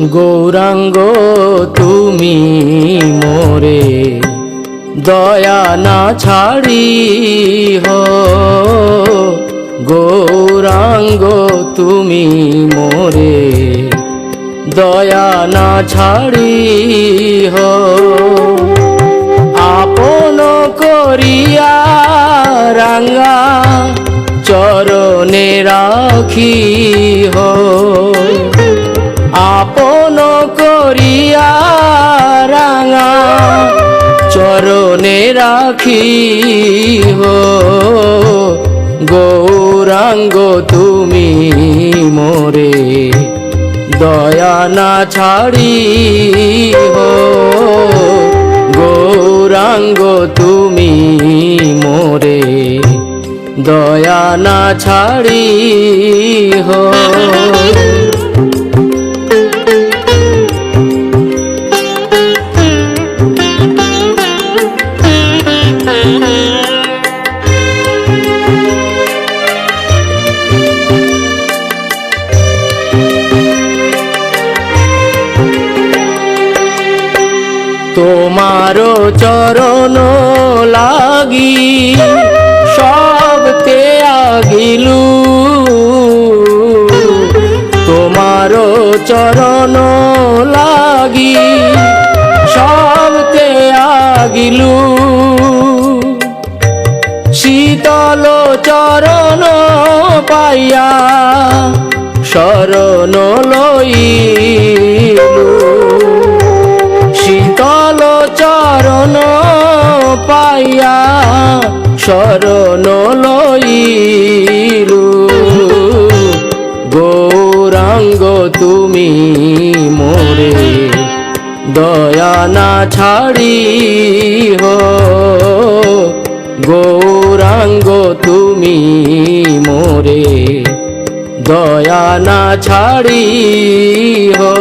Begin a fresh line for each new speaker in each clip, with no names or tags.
গৌরাঙ্গ, তুমি মোরে দয়া না ছাড়ি হো। গৌরাঙ্গ, তুমি মোরে দয়া না ছাড়ি হো। আপন করিয়া রাঙ্গা চরণে রাখি হো। আপন করিয়া রাঙা, চরণে রাখি হো গৌরাঙ্গ, তুমি মোরে দয়া না ছাড়ি হো গৌরাঙ্গ, তুমি মোরে দয়া না ছাড়ি হো তোমার চরণ লাগি সব তে আগিলু। তোমার চরণ লাগি সব তে আগিলু। শীতল চরণ পাইয়া শরণ লইলু পাইয়া শরণ লইলু। গৌরাঙ্গ, তুমি মোরে দয়া না ছাড়ি হো গৌরাঙ্গ, তুমি মোরে দয়া না ছাড়ি হো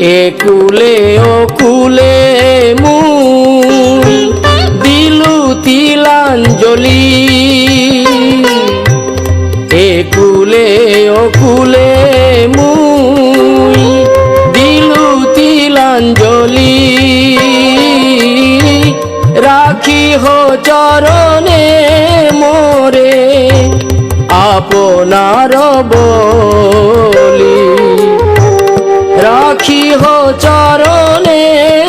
একুলে ও কুলে মুই দিলু তিলাঞ্জলি। একুলে ও কুলে মুই দিলু তিলাঞ্জলি। রাখি হো চরণে মোরে, আপনার বলি। रखी हो चारों ने।